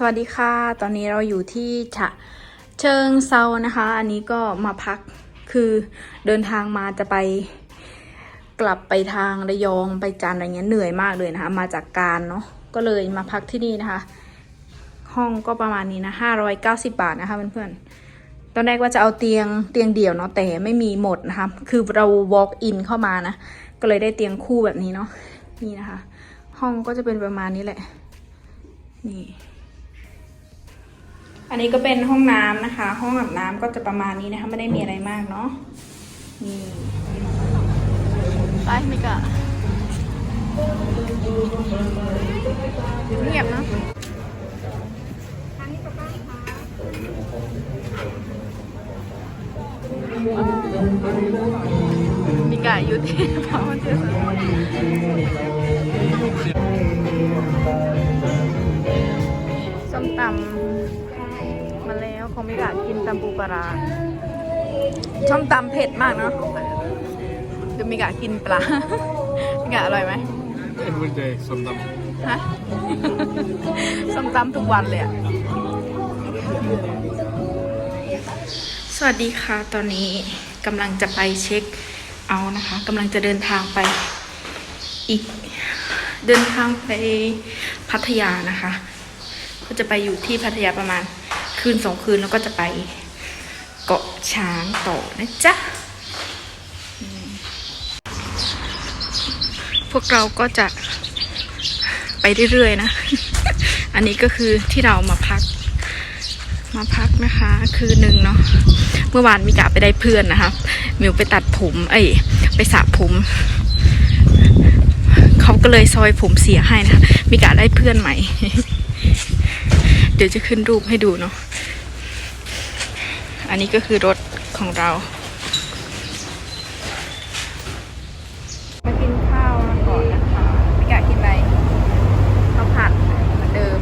สวัสดีค่ะ ตอนนี้เราอยู่ที่ฉะเชิงเซานะคะ อันนี้ก็มาพักคือเดินทางมาจะไปกลับไปทางระยองไปจันอะไรเงี้ยเหนื่อยมากเลยนะคะ มาจากการเนาะก็เลยมาพักที่นี่นะคะ ห้องก็ประมาณนี้นะห้าร้อยเก้าสิบาทนะคะเพื่อนๆตอนแรกว่าจะเอาเตียงเตียงเดี่ยวเนาะแต่ไม่มีหมดนะคะ คือเรา walk in เข้ามานะ ก็เลยได้เตียงคู่แบบนี้เนาะนี่นะคะ ห้องก็จะเป็นประมาณนี้แหละ นี่ อันนี้ก็เป็นห้องน้ำนะคะ ห้องอาบน้ำก็จะประมาณนี้นะคะไม่ได้มีอะไรมากเนาะนี่ไปมิกะเงียบเนาะมีกะอยู่ที่พามันเจอส้ องมิกะกินตำปูปลาร้าส้มตำเผ็ดมากเนาะเดี๋ยวมิกะกินปลา มิกะอร่อยไหม Every day ส้มตฮะ ส้มตำทุกวันเลยอะสวัสดีค่ะ ตอนนี้กำลังจะไปเช็คเอาท์นะคะกำลังจะเดินทางไปอีก เดินทางไปพัทยานะคะ ก็จะไปอยู่ที่พัทยาประมาณ คืนสองคืนแล้วก็จะไปเกาะช้างต่อนะจ๊ะ พวกเราก็จะไปเรื่อยๆนะ อันนี้ก็คือที่เรามาพัก มาพักนะคะ คืนหนึ่งเนาะ เมื่อวานมิกะไปได้เพื่อนนะคะมิวไปตัดผม เอ้ย ไปสระผมเขาก็เลยซอยผมเสียให้นะคะมิกะได้เพื่อนใหม่ เดี๋ยวจะขึ้นรูปให้ดูเนาะ อันนี้ก็คือรถของเรา มากินข้าวก่อนนะคะมิกะกินอะไรข้าวผัดเหมือนเดิม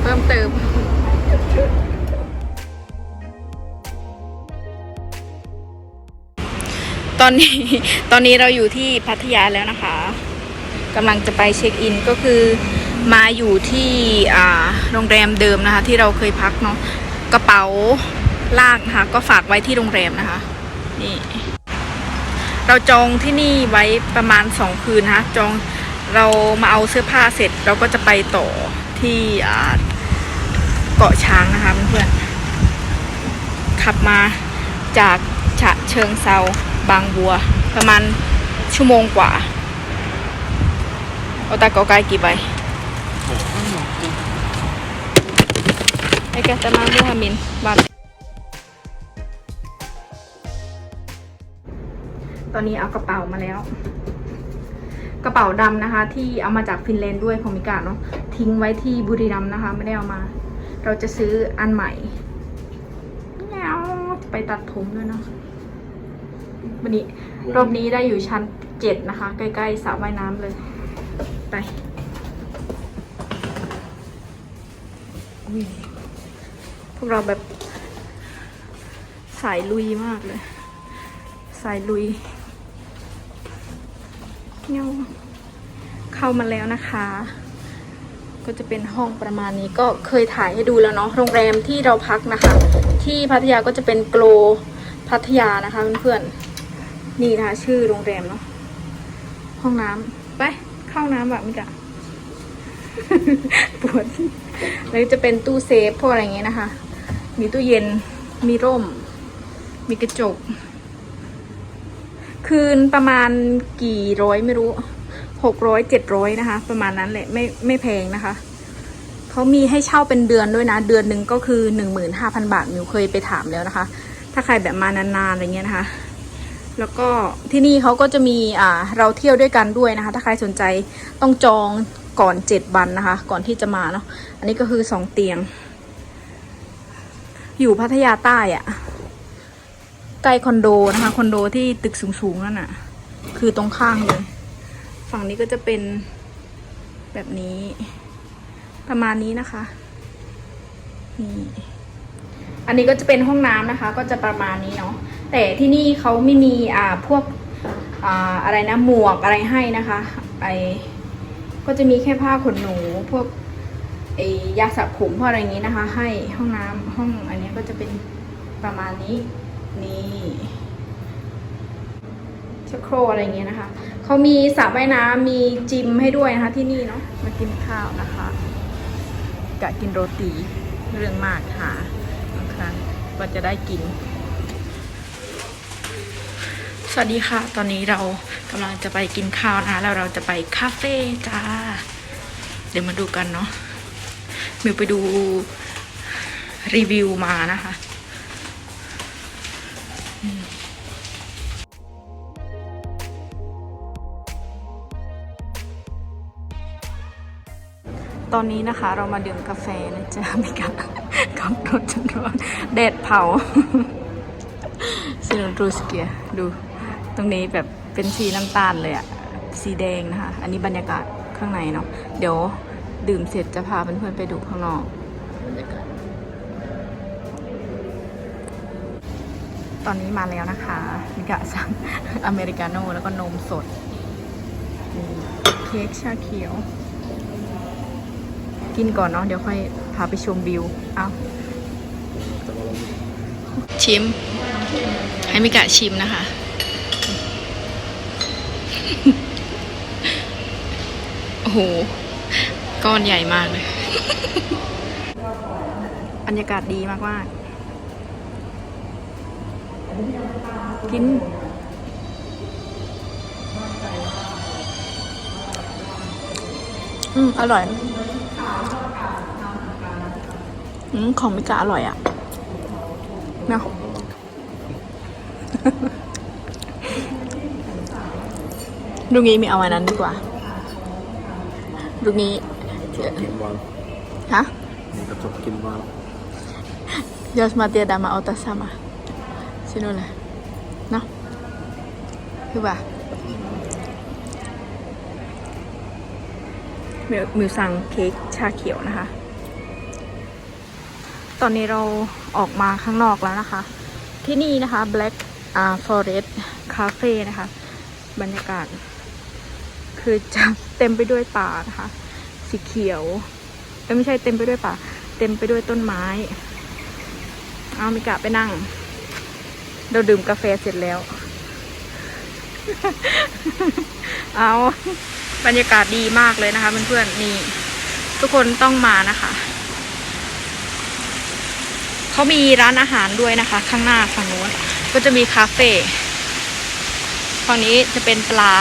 เพิ่มเติมตอนนี้ตอนนี้เราอยู่ที่พัทยาแล้วนะคะกำลังจะไปเช็คอินก็คือ มาอยู่ที่โรงแรมเดิมนะคะ ที่เราเคยพักเนาะกระเป๋าลากนะคะก็ฝากไว้ที่โรงแรมนะคะ นี่ เราจองที่นี่ไว้ประมาณสองคืนนะคะจองเรามาเอาเสื้อผ้าเสร็จ เราก็จะไปต่อที่เกาะช้างนะคะเพื่อนๆขับมาจากฉะเชิงเซาบางบัว ประมาณชั่วโมงกว่าเอาตาเกาไกกี่ใบ ไอ้แกจะมาบูฮามินบัตตอนนี้เอากระเป๋ามาแล้ว กระเป๋าดำนะคะ ที่เอามาจากฟินแลนด์ด้วยของมิกาเนาะทิ้งไว้ที่บุรีรัมย์นะคะ ไม่ได้เอามา เราจะซื้ออันใหม่แงวจะไปตัดผมด้วยเนาะวันนี้รอบนี้ได้อยู่ชั้นเจ็ดนะคะ ใกล้ๆสระว่ายน้ำเลย ไปอุ๊ย พวกเราแบบสายลุยมากเลย สายลุยเงี้ยเข้ามาแล้วนะคะ ก็จะเป็นห้องประมาณนี้ก็เคยถ่ายให้ดูแล้วเนาะโรงแรมที่เราพักนะคะ ที่พัทยาก็จะเป็นโกลพัทยานะคะเพื่อนๆนี่นะคะชื่อโรงแรมเนาะห้องน้ำไปเข้าน้ำแบบนี้กะปวดแล้วจะเป็นตู้เซฟพวกอะไรเงี้ยนะคะ มีตู้เย็น มีร่ม มีกระจก คืนประมาณกี่ร้อยไม่รู้หกร้อยเจ็ดร้อยนะคะ ประมาณนั้นแหละไม่ไม่แพงนะคะ เขามีให้เช่าเป็นเดือนด้วยนะ เดือนหนึ่งก็คือหนึ่งหมื่นห้าพันบาทมิวเคยไปถามแล้วนะคะ ถ้าใครแบบมานานๆอะไรเงี้ยนะคะ แล้วก็ที่นี่เขาก็จะมีอ่าเราเที่ยวด้วยกันด้วยนะคะ ถ้าใครสนใจต้องจองก่อนเจ็ดวันนะคะ ก่อนที่จะมาเนาะอันนี้ก็คือสองเตียง อยู่พัทยาใต้อะใกล้คอนโดนะคะคอนโดที่ตึกสูงๆนั่นน่ะคือตรงข้างเลย ฝั่งนี้ก็จะเป็นแบบนี้ ประมาณนี้นะคะนี่อันนี้ก็จะเป็นห้องน้ำนะคะ ก็จะประมาณนี้เนาะแต่ที่นี่เขาไม่มีอ่าพวกอ่าอะไรนะหมวกอะไรให้นะคะไอก็จะมีแค่ผ้าขนหนูพวก ไอยาสระผมพราะอะไรอย่างนี้นะคะ ให้ห้องน้ำห้องอันนี้ก็จะเป็นประมาณนี้นี่ชักโครอะไรอย่างเงี้ยนะคะ เขามีสระว่ายน้ำมีจิมให้ด้วยนะคะที่นี่เนาะมากินข้าวนะคะกะกินโรตีเรื่องมากหาบางครั้งว่าจะได้กิน สวัสดีค่ะ ตอนนี้เรากำลังจะไปกินข้าวนะคะแล้วเราจะไปคาเฟ่จ้า เดี๋ยวมาดูกันเนาะ มิวไปดูรีวิวมานะคะตอนนี้นะคะเรามาดื่มกาแฟนะจ๊ะไม่กับกับรถจนร้อนแดดเผาซินรูสเกียดู ตรงนี้แบบเป็นสีน้ำตาลเลยอะสีแดงนะคะ อันนี้บรรยากาศข้างในเนาะเดี๋ยว ดื่มเสร็จจะพาเพื่อนๆไปดูข้างนอกบรรยากาศตอนนี้มาแล้วนะคะมิกะสั่งอเมริกาโน่แล้วก็นมสดเค้กชาเขียว กินก่อนเนาะเดี๋ยวค่อยพาไปชมวิวเอาชิม ให้มิกะชิมนะคะ โอ้โห ก้อนใหญ่มากเลย บรรยากาศดีมากมากๆกิน อืม อร่อย อืม ของมิกะอร่อยอะ่ะเนาะลูกนี้มีเอาอันนั้นดีกว่าลูกนี้ กินวางฮะมีกระจกกินวาง Jos mä tiedän, mä otan sama. Sinulle. No. Hyvä. มิวมิวสั่งเค้กชาเขียวนะคะ ตอนนี้เราออกมาข้างนอกแล้วนะคะ ที่นี่นะคะ Black uh, Forest Cafe นะคะ บรรยากาศ คือจะเต็มไปด้วยป่านะคะ สีเขียวเอ้ไม่ใช่เต็มไปด้วยป่าเต็มไปด้วยต้นไม้ เอามิกะไปนั่ง เราดื่มกาแฟเสร็จแล้ว เอาบรรยากาศดีมากเลยนะคะเพื่อนๆนี่ ทุกคนต้องมานะคะ เขามีร้านอาหารด้วยนะคะ ข้างหน้าฝั่งนู้นก็จะมีคาเฟ่ฝั่งนี้จะเป็นปลา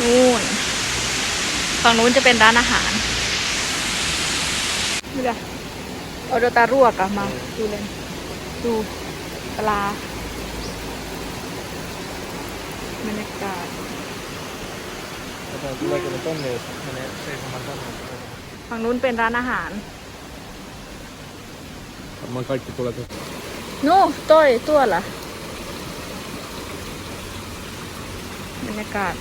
นู่น ฝั่งนู้นจะเป็นร้านอาหารนี่แหละเอาโดตารั่วกลับมา ดูเลย ดูปลาบรรยากาศแต่ตัวอะไรกันต้นเลยอันนี้ใช้คำมันต้นฝั่งนู้นเป็นร้านอาหารมันก็กินตัวละตัวนู่ต้อยตัวเหรบรรยากาศ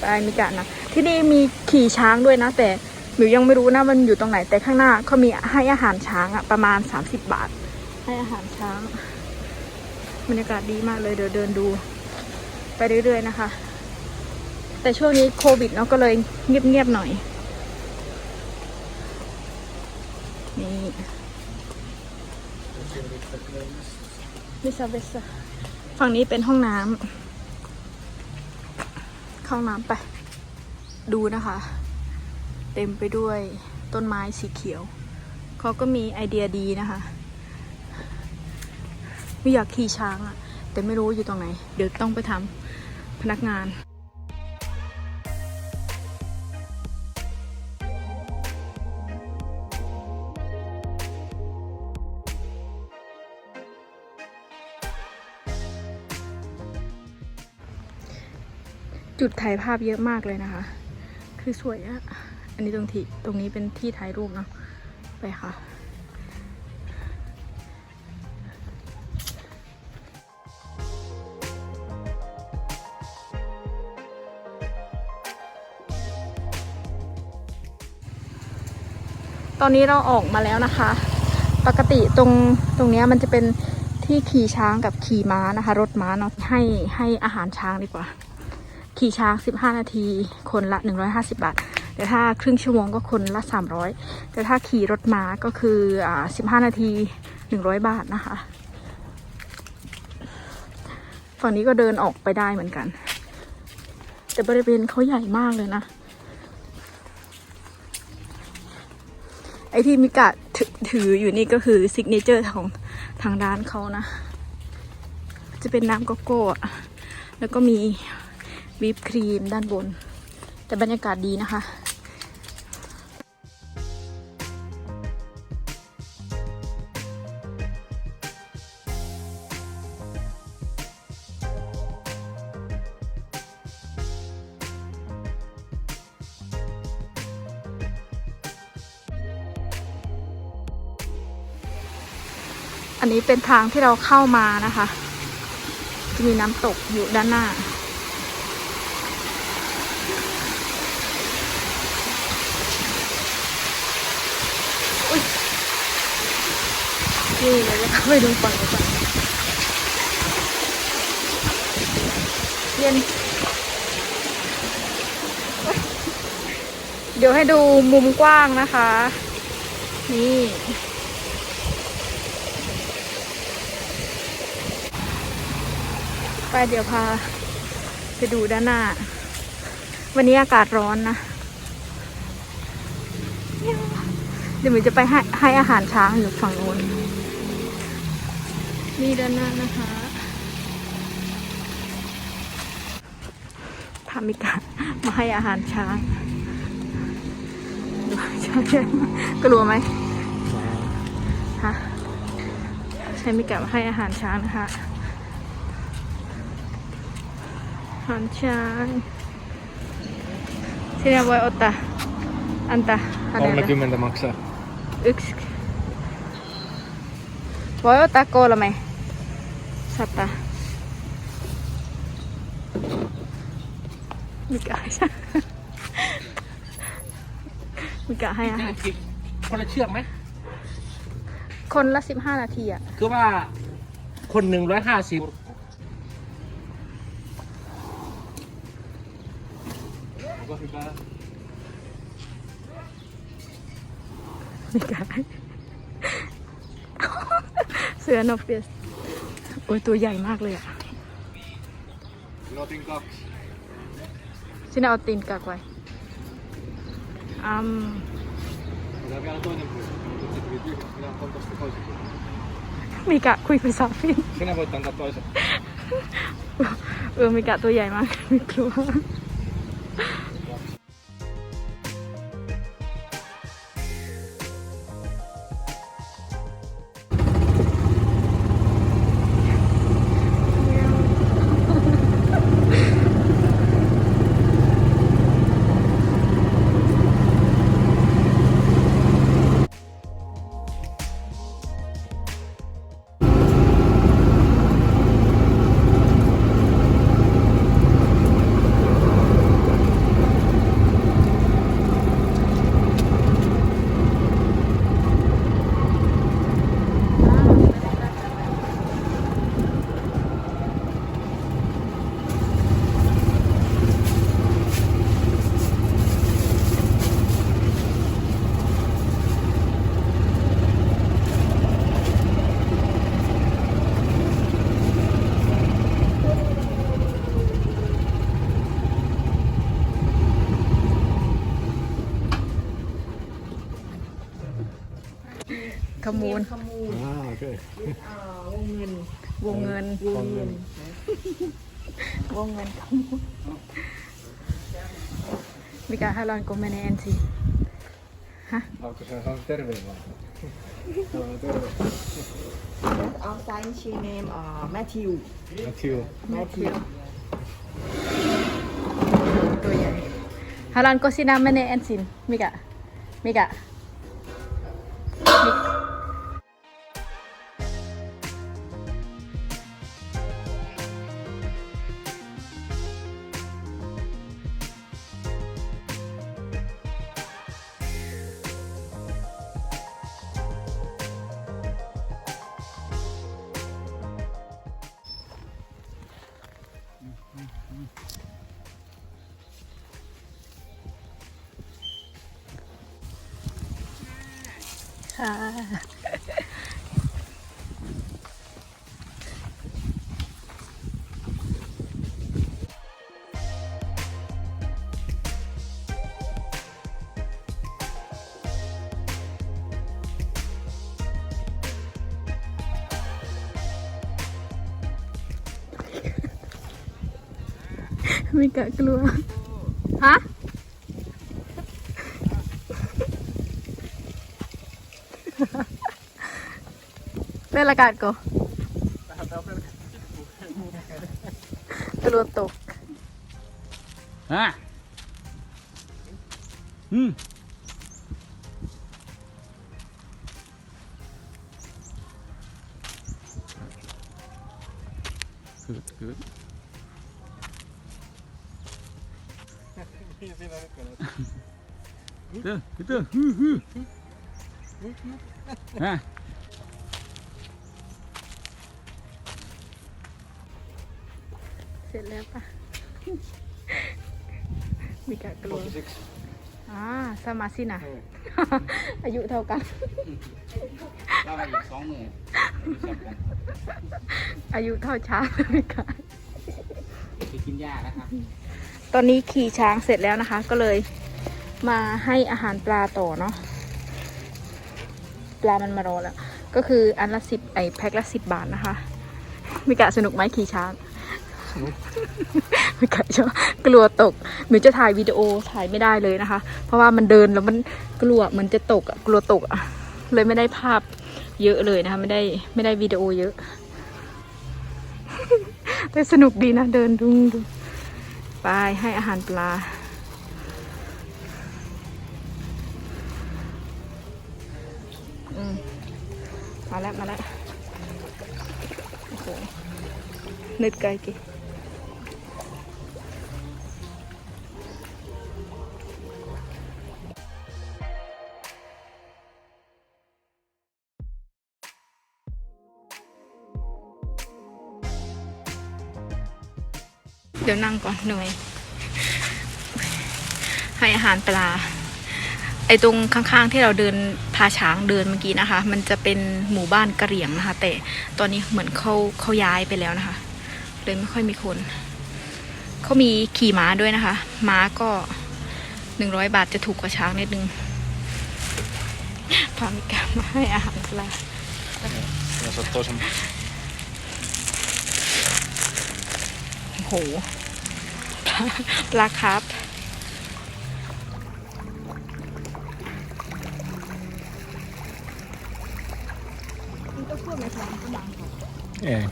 ไปมีกานะ ที่นี่มีขี่ช้างด้วยนะ แต่หมิวยังไม่รู้นะมันอยู่ตรงไหนแต่ข้างหน้าเขามีให้อาหารช้างอะประมาณ 30 บาท ให้อาหารช้างบรรยากาศดีมากเลยเดี๋ยวเดินดู ไปเรื่อยๆนะคะ แต่ช่วงนี้โควิดเนาะก็เลยเงียบๆหน่อยนี่มิซาเบสฝั่งนี้เป็นห้องน้ำ เข้าน้ำไป ดูนะคะ เต็มไปด้วยต้นไม้สีเขียว เขาก็มีไอเดียดีนะคะไม่อยากขี่ช้างอะแต่ไม่รู้อยู่ตรงไหน เดี๋ยวต้องไปทำพนักงาน จุดถ่ายภาพเยอะมากเลยนะคะ คือสวยอะอันนี้ตรงที่ตรงนี้เป็นที่ถ่ายรูปเนาะไปค่ะตอนนี้เราออกมาแล้วนะคะ ปกติตรงตรงนี้มันจะเป็นที่ขี่ช้างกับขี่ม้านะคะ รถม้าเนาะให้ให้อาหารช้างดีกว่า ขี่ช้าง 15 นาที คนละ 150 บาท แต่ถ้าครึ่งชั่วโมงก็คนละ 300 แต่ถ้าขี่รถม้าก็คืออ่า15 นาที 100 บาทนะคะ ฝั่งนี้ก็เดินออกไปได้เหมือนกัน แต่บริเวณเขาใหญ่มากเลยนะ ไอที่มิกะถถืออยู่นี่ก็คือซิกเนเจอร์ของทางร้านเขานะ จะเป็นน้ำโกโก้แล้วก็มี วิปครีมด้านบน แต่บรรยากาศดีนะคะอันนี้เป็นทางที่เราเข้ามานะคะ จะมีน้ำตกอยู่ด้านหน้า นี่เลยจะเข้าไปดูปังกันเย็นเดี๋ยวให้ดูมุมกว้างนะคะ นี่ ไปเดี๋ยวพา ไปดูด้านหน้า วันนี้อากาศร้อนนะ เดี๋ยวมิวจะไปให้ให้อาหารช้างอยู่ฝั่งโน้น นี่ด้านหน้านะคะพามิกามาให้อาหารช้างดูช้างใช่ไหมกลัวไหมฮะใช้มิกามาให้อาหารช้างนะคะอาหารช้างที่นี่ไว้อดตาอันตาอะไรนะ30 maksaa. Yksi. Voi ottaa kolme. Sata. Mikä on se? Mikä ให้อาหารคนละเชือกไหม คนละสิบห้านาทีอะ คือว่าคนหนึ่งร้อยห้าสิบ Onko hyvä? ไม่กล้าเสือนกเปียส โอ้ยตัวใหญ่มากเลยอะ Minä otin kaksi. ฉันเอาตีนกักไว้อืม Otetaan vielä toinen puu. Nyt se tuli tyhjä. Minä otan tosta toisen puun. มีกะคุยภาษาฟิน Sinä voit antaa toisen. เออมีกะตัวใหญ่มากไม่กลัว ขมูล Ah, okei. วงเงิน วงเงินวงเงินขมูล Mikä Hälanko menee ensin? Haluatko sinä sanoa terveen vaan? Haluan terve. outside she name uh, Matthew. Matthew. Matthew. ตัวใหญ่ Halanko sinä menee ensin? Mikä? Mikä? Mik- ค่ะ ไม่กะกลัว ฮะ เป็นอากาศก็กลัวตกฮะอืม good good เด้อเด้อฮึฮึฮะ เสร็จแล้วปะมีกะกลัว46อ่าสมาสินะ อายุเท่ากันเราไปอีกสองหมื่นอายุเท่าช้างเลยค่ะไปกินหญ้านะครับตอนนี้ขี่ช้างเสร็จแล้วนะคะ ก็เลยมาให้อาหารปลาต่อเนาะปลามันมารอแล้ว ก็คืออันละสิบไอแพ็คละสิบบาทนะคะมิกะสนุกไหมขี่ช้าง มิกะชอบกลัวตกหนูจะถ่ายวิดีโอถ่ายไม่ได้เลยนะคะ เพราะว่ามันเดินแล้วมันกลัวเหมันจะตกอะกลัวตกอะเลยไม่ได้ภาพเยอะเลยนะคะ ไม่ได้ไม่ได้วิดีโอเยอะ แต่สนุกดีนะ เดินดุงดูไปให้อาหารปลา อืมมาแล้ว มาแล้วโอ้โหนึดไกลกี่ ดี๋ยวนั่งก่อนเหนื่อย ให้อาหารปลา ไอ้ตรงข้างๆที่เราเดินพาช้างเดินเมื่อกี้นะคะ มันจะเป็นหมู่บ้านกะเหรี่ยงนะคะ แต่ตอนนี้เหมือนเขาเขาย้ายไปแล้วนะคะ เลยไม่ค่อยมีคน เขามีขี่ม้าด้วยนะคะ ม้าก็หนึ่งร้อยบาทจะถูกกว่าช้างนิดนึงพามิกามาให้อาหารปลา Ja, se on toisen โอ้โห ปลาปลาครับ Ei.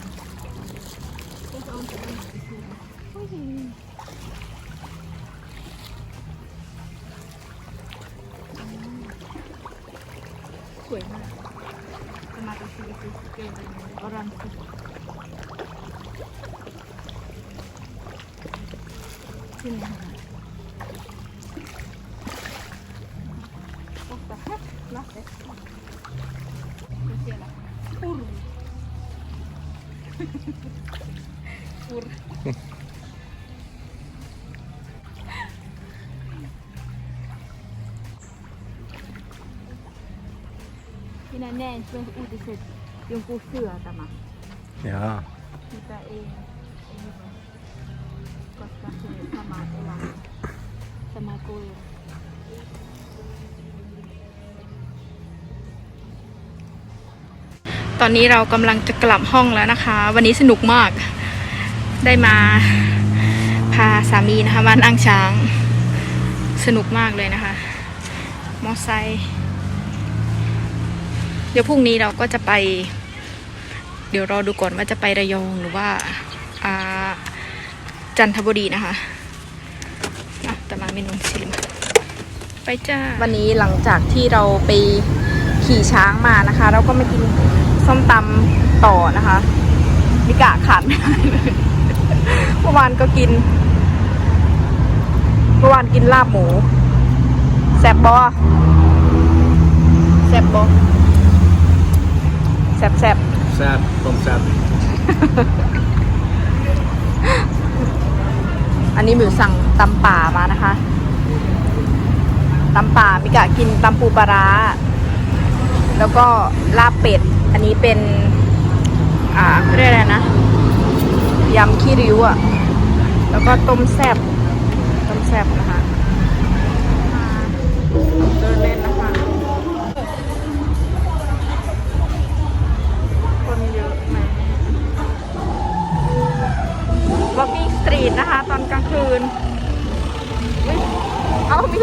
สวยมากจะมาจากซีซีเกลออรันสิ สร็จยังกูเสือแต่มา Jaa. Mitä ei, ei hyvä. ตอนนี้เรากำลังจะกลับห้องแล้วนะคะ วันนี้สนุกมาก ได้มาพาสามีนะคะมานั่งช้าง สนุกมากเลยนะคะ มอไซค์เดี๋ยวพรุ่งนี้เราก็จะไป เดี๋ยวรอดูก่อนว่าจะไประยองหรือว่าอ่า จันทบุรีนะคะอะแต่มาเมนูชิมไปจ้า วันนี้หลังจากที่เราไปขี่ช้างมานะคะ เราก็มากินส้มตำต่อนะคะมิกะขาดไม่ได้เลยเมื่อวานก็กิน เมื่อวานกินลาบหมูแซ่บบอแซ่บบอแซ่บแซ่บ Sää, Tom Sää. อันนี้หมิวสั่งตำป่ามานะคะตำป่ามิกะกินตำปูปลาร้า แล้วก็ลาบเป็ด อันนี้เป็น อ่าเรียกอะไรนะยำขี้ริ้วอะ่ะ แล้วก็ต้มแซบต้มแซบนะคะเดินเล่นนะคะคน Walking Street นะคะ ตอนกลางคืนอุ๊ยเอามี